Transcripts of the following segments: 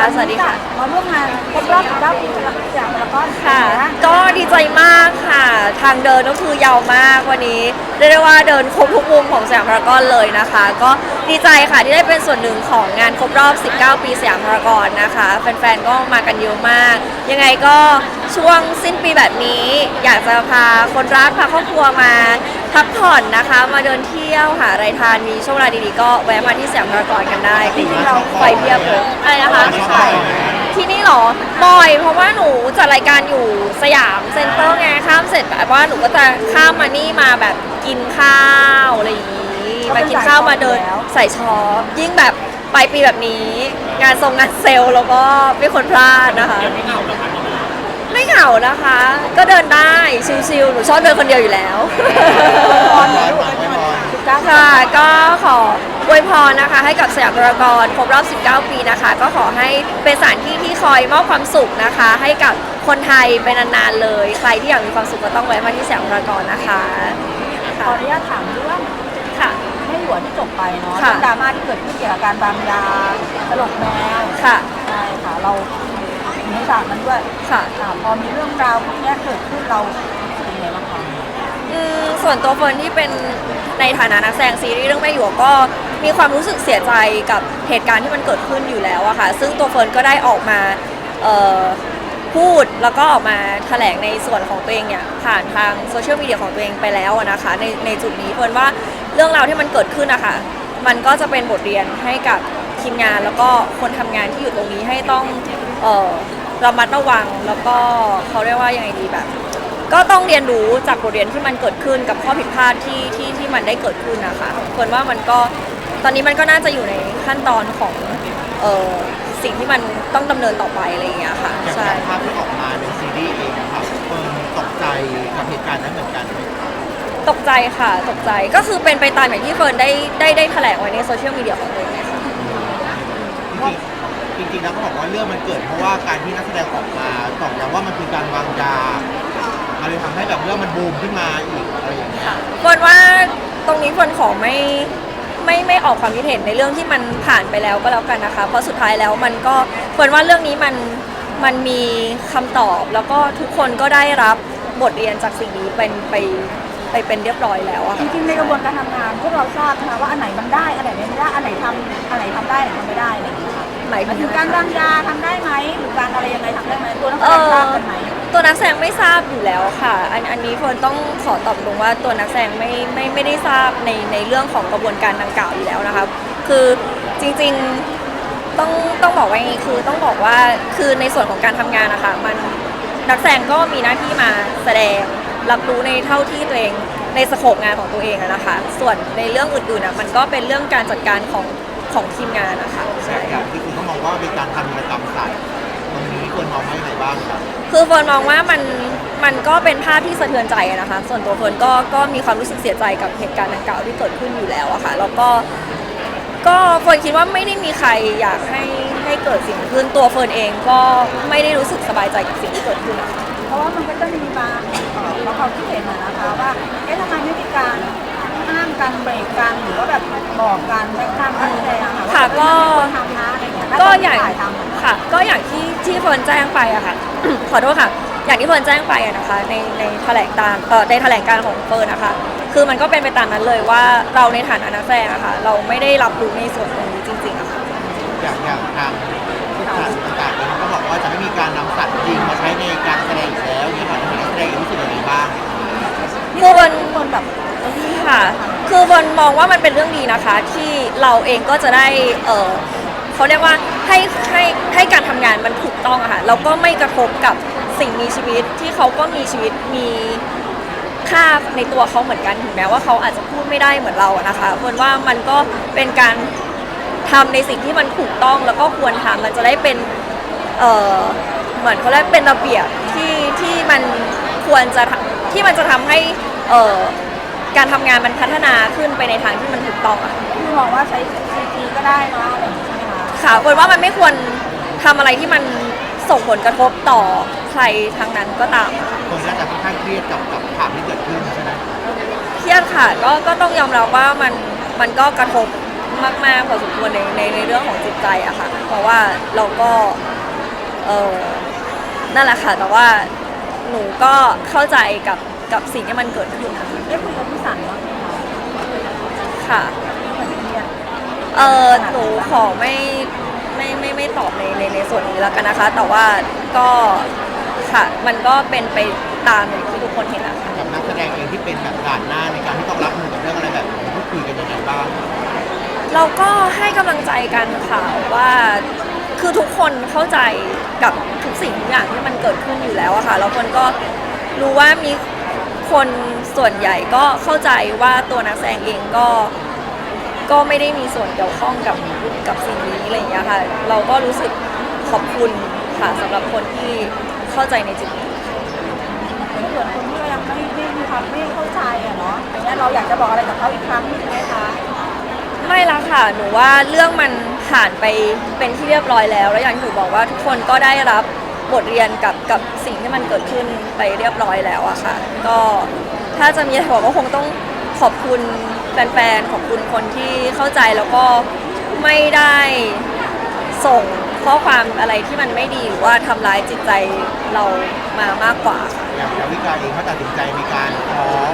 สวัสดีค่ะ มาร่วมงานครบรอบ19ปีสำหรับสยามพารากอนค่ะนก็ดีใจมากค่ะ ทางเดินก็คือยาวมากวันนี้เรียกได้ว่าเดินครบทุกมุมของสยามพารากอนเลยนะคะ ก็ดีใจค่ะที่ได้เป็นส่วนหนึ่งของงานครบรอบ 19 ปีสยามพารากอนนะคะ แฟนๆ ก็มากันเยอะมาก ยังไงก็ช่วงสิ้นปีแบบนี้ อยากจะพาคนรักพาครอบครัวมา พักผ่อนนะคะ มาเดินเที่ยวหาอะไรทานมีช่วงเวลาดีๆก็แวะมาที่สยามพารากอนกันได้จริงๆเราไปเพียบเลยอะไรนะคะที่นี่เหรอบ่อย เพราะว่าหนูจัดรายการอยู่สยามเซ็นเตอร์ไงข้ามเสร็จแบบว่าหนูก็จะข้ามมานี่มาแบบกินข้าวอะไรอย่างนี้มากินข้าวมาเดินใส่ช็อปยิ่งแบบปลายปีแบบนี้ งานทรงงานเซลล์แล้วก็ไม่ควรพลาดนะคะ ไม่เหงานะคะ ก็เดินได้ชิลๆหนูชอบเดินคนเดียวอยู่แล้ว ตอนนี้ลูก19ค่ะก็ขออวยพรนะคะ ให้กับสยามพารากอนครบรอบ 19 ปีนะคะ ก็ขอให้เป็นสถานที่ที่คอยมอบความสุขนะคะ ให้กับคนไทยไปนานๆเลย ใครที่อยากมีความสุขก็ต้องแวะมาที่สยามพารากอนนะคะขออนุญาตถามเรื่องค่ะ ให้หลวที่จบไปเนาะค่ะ เรื่องดราม่าที่เกิดขึ้นเกี่ยวกับการวางยาสลบแมวค่ะ ใช่ค่ะ เรา อยู่ในฉากนั้นด้วยค่ะ ค่ะพอมีเรื่องราวพวกเนี้ยเกิดขึ้นเรารู้สึกยังไงบ้างคะอืมส่วนตัวเฟิร์นที่เป็นในฐานะนักแสดงซีรีส์เรื่องแม่หยวกก็มีความรู้สึกเสียใจกับเหตุการณ์ที่มันเกิดขึ้นอยู่แล้วอะค่ะ ซึ่งตัวเฟิร์นก็ได้ออกมาเอ่อพูดแล้วก็ออกมาแถลงในส่วนของตัวเองเนี่ยผ่านทางโซเชียลมีเดียของตัวเองไปแล้วอะนะคะในในจุดนี้เฟิร์นว่าเรื่องราวที่มันเกิดขึ้นนะคะมันก็จะเป็นบทเรียนให้กับทีมงานแล้วก็คนทำงานที่อยู่ตรงนี้ให้ต้องเอ่อ ระมัดระวังแล้วก็เขาเรียกว่ายังไงดีแบบ ก็ต้องเรียนรู้จากบทเรียนที่มันเกิดขึ้นกับข้อผิดพลาดที่ที่ที่มันได้เกิดขึ้นนะคะคนว่ามันก็ตอนนี้มันก็น่าจะอยู่ในขั้นตอนของเออสิ่งที่มันต้องดำเนินต่อไปอะไรอย่างเงี้ยค่ะอย่างใช่จากภาพที่ออกมาในซีรีส์เองนะครับเฟิร์นตกใจกับเหตุการณ์นั้นเหมือนกันไหมครับตกใจค่ะตกใจก็คือเป็นไปตามอย่างที่เฟิร์นได้ได้ได้แถลงไว้ในโซเชียลมีเดียของตัวเองเลยค่ะ จริงๆจริงๆแล้วเขาบอกว่าเรื่องมันเกิดเพราะว่าการที่นักแสดงออกมาตอกย้ำว่ามันคือการวางยามันเลยทำให้แบบเรื่องมันบูมขึ้นมาอีกอะไรอย่างเงี้ยค่ะเฟิร์นว่าตรงนี้เฟิร์นขอไม่ไม่ไม่ออกความคิดเห็นในเรื่องที่มันผ่านไปแล้วก็แล้วกันนะคะ เพราะสุดท้ายแล้วมันก็เฟิร์นว่าเรื่องนี้มันมันมีคำตอบแล้วก็ทุกคนก็ได้รับบทเรียนจากสิ่งนี้เป็นไปไปเป็นเรียบร้อยแล้วอะจค่ะริงๆในกระบวนการทำงานพวกเราทราบนะคะว่าอันไหนมันได้อันไหนไม่ได้อันไหนทำอันไหนทำได้อันไหนทำไม่ได้อะไรอย่างเงี้ยค่ะ หมายถึถึงการวางยาทำได้ไหมหรือการอะไรยังไงทำได้ไหมตัวนักแสดงทราบกันไหมตัวนักแสดงไม่ทราบอยู่แล้วค่ะ อันอันนี้เฟิร์นต้องขอตอบตรงว่าตัวนักแสดงไม่ไม่ไม่ได้ทราบในในเรื่องของกระบวนการดังกล่าวอยู่แล้วนะคะคือจริงๆต้องต้องบอกว่าอย่างนี้คือต้องบอกว่าคือในส่วนของการทำงานนะคะมันนักแสดงก็มีหน้าที่มาแสดงรับรู้ในเท่าที่ตัวเองในสโคปงานของตัวเองนะคะ ส่วนในเรื่องอื่นๆอะมันก็เป็นเรื่องการจัดการของ ของทีมงานนะคะใช่ อย่างที่คุณเขามองว่าเป็นการทำกิจกรรมสัตว์ตรงนี้ควรมองว่ายังไงบ้างครับคือเฟิร์นมองว่ามันมันก็เป็นภาพที่สะเทือนใจอะนะคะ ส่วนตัวเฟิร์นก็ก็มีความรู้สึกเสียใจกับเหตุการณ์ดังกล่าวที่เกิดขึ้นอยู่แล้วอะค่ะ แล้วก็ก็เฟิร์นคิดว่าไม่ได้มีใครอยากให้ให้เกิดสิ่งนี้ขึ้นตัวเฟิร์นเองก็ไม่ได้รู้สึกสบายใจกับสิ่งที่เกิดขึ้นอะค่ะ เพราะว่ามันก็จะมีบางเอ่อแล้วความคิดเห็นอะนะคะว่า เอ๊ะทำไมไม่มีการ ห้ามกันเบรกกันหรือว่าแบบบอกกันไม่ข้ามกันแสดงอะค่ะค่ะก็ ว่าควรทำนะอะไรอย่างเงี้ยถ้ก็ตนอย่างถ่ายทำอะค่ะ ก็อย่างที่ที่เฟิร์นแจ้งไปอะค่ะ ขอโทษค่ะ อย่างที่เฟิร์นแจ้งไปอะนะคะ ในในแถลงการเอ่อในแถลงการของเฟิร์นนะคะ คือมันก็เป็นไปตามนั้นเลยว่าเราในฐานะนักแสดงอะค่ะ เราไม่ได้รับรู้ในส่วนตรงนี้จริงๆอะค่ะ อย่างอย่างทางผู้จัดต่างๆเองก็บอกว่าจะไม่มีการนำสัตว์ นมองว่ามันเป็นเรื่องดีนะคะที่เราเองก็จะได้เออเขาเรียกว่าให้ให้ให้การทำงานมันถูกต้องอะค่ะแล้วก็ไม่กระทบกับสิ่งมีชีวิตที่เขาก็มีชีวิตมีค่าในตัวเขาเหมือนกันถึงแม้ว่าเขาอาจจะพูดไม่ได้เหมือนเราอะนะคะเฟิร์นว่ามันก็เป็นการทำในสิ่งที่มันถูกต้องแล้วก็ควรทำมันจะได้เป็นเออเหมือนเขาเรียกเป็นระเบียบที่ที่มันควรจะทำที่มันจะทำให้เออ การทำงานมันพัฒนาขึ้นไปในทางที่มันถูกต้องอะค่ะคือมองว่าใช้ซีจีก็ได้นะอะไรอย่างงี้ใช่ไหมคะค่ะคนว่ามันไม่ควรทำอะไรที่มันส่งผลกระทบต่อใครทั้งนั้นก็ตามคนน่าจะค่อนข้างเครียดกับกับข่าวที่เกิดขึ้นใช่ไหมเครียดค่ะก็ก็ต้องยอมรับว่ามันมันก็กระทบมากๆพอสมควรในในในเรื่องของจิตใจอะค่ะ เพราะว่าเราก็เออนั่นแหละค่ะ แต่ว่าหนูก็เข้าใจกับ กับสิ่งที่มันเกิดขึ้นนะคะได้คุยกับพี่สันบ้างไหมคะค่ะเหมือนเครียดเออหนูขอไม่ไม่ไม่ไม่ตอบในในในส่วนนี้แล้วกันนะคะ แต่ว่าก็ค่ะมันก็เป็นไปตามอย่างที่ทุกคนเห็นนะคะกับนักแสดงเองที่เป็นแบบด่านหน้าในการที่ต้องรับมือกับเรื่องอะไรแบบนี้พูดคุยกันยังไงบ้างเราก็ให้กำลังใจกันค่ะว่าคือทุกคนเข้าใจกับทุกสิ่งทุกอย่างที่มันเกิดขึ้นอยู่แล้วอะค่ะแล้วคนก็รู้ว่ามี คนส่วนใหญ่ก็เข้าใจว่าตัวนักแสดงเองก็ก็ไม่ได้มีส่วนเกี่ยวข้องกับกับสิ่งนี้อะไรอย่างเงี้ยค่ะ เราก็รู้สึกขอบคุณค่ะสำหรับคนที่เข้าใจในจุดนี้ในส่วนคนที่ยังไม่ไม่มีความไม่เข้าใจอะเนาะอย่างเงี้ยเราอยากจะบอกอะไรกับเขาอีกครั้งหนึงไหมคะ ไม่ละค่ะ หนูว่าเรื่องมันผ่านไปเป็นที่เรียบร้อยแล้ว แล้วอย่างที่หนูบอกว่าทุกคนก็ได้รับ บทเรียนกับกับสิ่งที่มันเกิดขึ้นไปเรียบร้อยแล้วอะค่ะ ก็ถ้าจะมีอะไรบอกก็คงต้องขอบคุณแฟนๆ ขอบคุณคนที่เข้าใจแล้วก็ไม่ได้ส่งข้อความอะไรที่มันไม่ดีหรือว่าทำร้ายจิตใจเรามามากกว่าค่ะ อย่างดาวิกาเองเขาตัดสินใจในการฟ้อง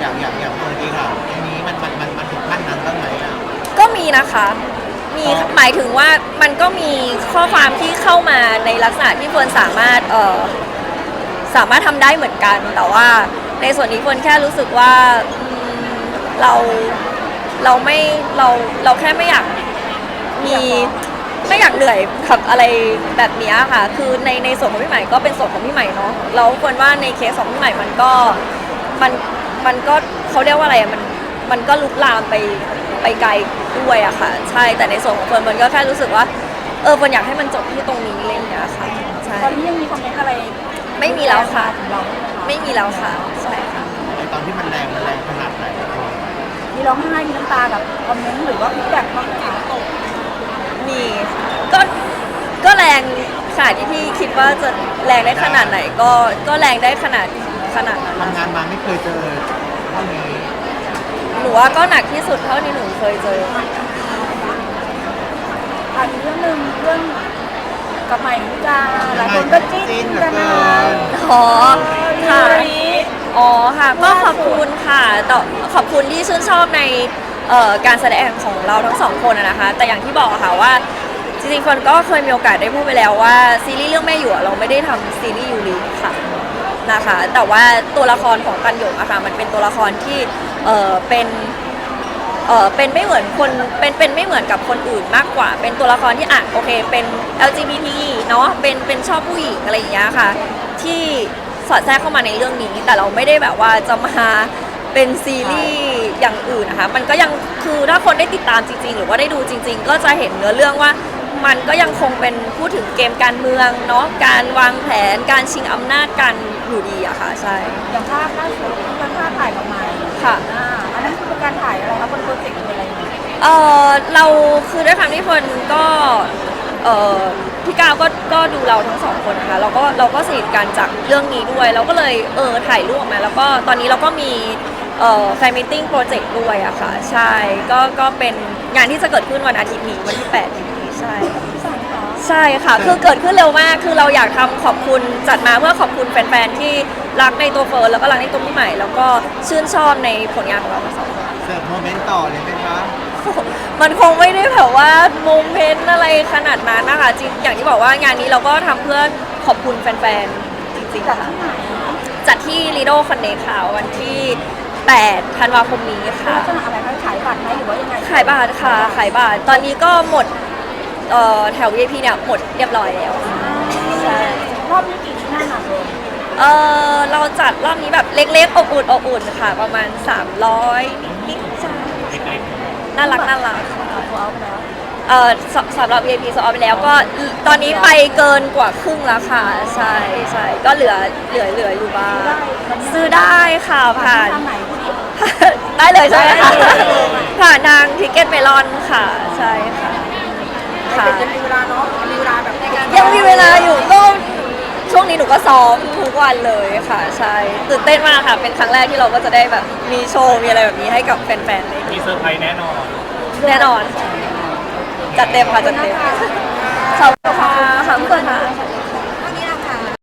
อย่างอย่างอย่างตัวเองอะอันนี้มันมันมันมันถึงขั้นนั้นบ้างไหมอะก็มีนะคะ มีอ๋อหมายถึงว่ามันก็มีข้อความที่เข้ามาในลักษณะที่เฟิร์นสามารถเออสามารถทำได้เหมือนกัน แต่ว่าในส่วนนี้เฟิร์นแค่รู้สึกว่าอืมเราเราไม่เราเราแค่ไม่อยากมีไม่อยากเหนื่อยกับอะไรแบบเนี้ยค่ะ คือในในส่วนของพี่ใหม่ก็เป็นส่วนของพี่ใหม่เนาะแล้วควรว่าในเคสของพี่ใหม่มันก็มันมันก็เขาเรียกว่าอะไรอะมัน มันก็ลุกลามไปไปไกลด้วยอะค่ะ ใช่แต่ในส่วนของเฟิร์นมันก็แค่รู้สึกว่าเออเฟิร์นอยากให้มันจบที่ตรงนี้อะไรอย่างเงี้ยค่ะใช่ตอนนี้ยังมีคอมเมนต์อะไรไม่มีแล้วค่ะถึงเราไหมคะไม่มีแล้วค่ะใช่ค่ะไอตอนที่มันแรงมันแรงขนาดไหนมีร้องไห้มีน้ำตากับคอมเมนต์หรือว่าฟีดแบ็กบ้างไหมคะมีค่ะก็ก็แรงขนาดที่พี่คิดว่าจะแรงได้ขนาดไหนก็ก็แรงได้ขนาดขนาดนั้นทำงานมาไม่เคยเจอเท่านี้ หนูว่าก็หนักที่สุดเท่าที่หนูเคยเจออะอีกเรื่องหนึ่งเรื่องกับใหม่วิกาหลายคนก็จิ้นกันนะอ๋อค่ะอ๋อค่ะก็ขอบคุณค่ะต่ขอบคุณที่ชื่นชอบในการแสดงของเราทั้งสองคนนะคะ แต่อย่างที่บอกค่ะว่าจริงๆคนก็เคยมีโอกาสได้พูดไปแล้วว่าซีรีส์เรื่องแม่หยวเราไม่ได้ทำซีรีส์ยูริค่ะ นะคะ แต่ว่าตัวละครของกันหยกอะค่ะมันเป็นตัวละครที่เออเป็นเออเป็นไม่เหมือนคนเป็นเป็นไม่เหมือนกับคนอื่นมากกว่า เป็นตัวละครที่อะโอเค เป็น LGBT เนาะเป็นเป็นชอบผู้หญิงอะไรอย่างเงี้ยค่ะ ที่สอดแทรกเข้ามาในเรื่องนี้แต่เราไม่ได้แบบว่าจะมาเป็นซีรีส์อย่างอื่นนะคะ มันก็ยังคือถ้าคนได้ติดตามจริง ๆ หรือว่าได้ดูจริง ๆ ก็จะเห็นเนื้อเรื่องว่า มันก็ยังคงเป็นพูดถึงเกมการเมืองเนาะการวางแผนการชิงอำนาจกัน อยู่ดีอะค่ะ ใช่ อย่างภาพล่าสุดที่เป็นภาพถ่ายกับใหม่ค่ะ อ่าอันนั้นคือเป็นการถ่ายอะไรคะบนโปรเจกต์หรืออะไรเนี่ยเออเราคือด้วยความที่คนก็เออพี่ก้าวก็ก็ดูเราทั้งสองคนนะคะเราก็เราก็สนิทกันจากเรื่องนี้ด้วย เราก็เลยเออถ่ายรูปออกมา แล้วก็ตอนนี้เราก็มีเอ่อแฟนมิทติ้งโปรเจกต์ด้วยอะค่ะ ใช่ก็ก็เป็นงานที่จะเกิดขึ้นวันอาทิตย์นี้วันที่8นี้ใช่พี่สันคะ ใช่ค่ะ คือเกิดขึ้นเร็วมาก คือเราอยากทำขอบคุณจัดมาเพื่อขอบคุณแฟนๆ ที่รักในตัวเฟิร์นแล้วก็รักในตัวพี่ใหม่ แล้วก็ชื่นชอบในผลงานของเราทั้งสองคน เสิร์ฟโมเมนต์ต่อเลยไหมคะมันคงไม่ได้แบบว่าโมเมนต์อะไรขนาดนั้นนะคะจริงอย่างที่บอกว่างานนี้เราก็ทำเพื่อขอบคุณแฟนๆ จริงๆจากค่ะที่ไหนจัดที่ Lido Connect ค่ะวันที่ 8 ธันวาคมนี้ค่ะ ลักษณะอะไรคะขายบัตรไหมหรือว่ายังไงขายบาทค่ะ ขายบาท ตอนนี้ก็หมด เอ่อแถว VIP เนี่ยหมดเรียบร้อยแล้ว ใช่ รอบนี้กี่ที่นั่นอะเบลเออเราจัดรอบนี้แบบเล็กๆอบอุ่นอบอุ่นค่ะ ประมาณ 300นิดๆใช่น่ารักน่ารักตัวเอาไปแล้วเอ่อสสำหรับ VIP โซอไปแล้วก็ตอนนี้ไปเกินกว่าครึ่งแล้วค่ะ ใช่ใช่ก็เหลือเหลือเหลืออยู่บ้างซื้อได้ค่ะผ่าน ทางไหนพูดดิ ได้เลยใช่ไหมคะผ่านทางทิกเก็ตเมลอนค่ะ ใช่ค่ะ ค่ะจะมีเวลาเนาะมีเวลาแบบในการยังมีเวลาอยู่ก็ช่วงนี้หนูก็ซ้อมทุกวันเลยค่ะ ใช่ตื่นเต้นมากค่ะ เป็นครั้งแรกที่เราก็จะได้แบบมีโชว์มีอะไรแบบนี้ให้กับแฟนๆได้ดูมีเซอร์ไพรส์แน่นอน แน่นอน จัดเต็มค่ะจัดเต็มขอบคุณค่ะขอบคุณค่ะ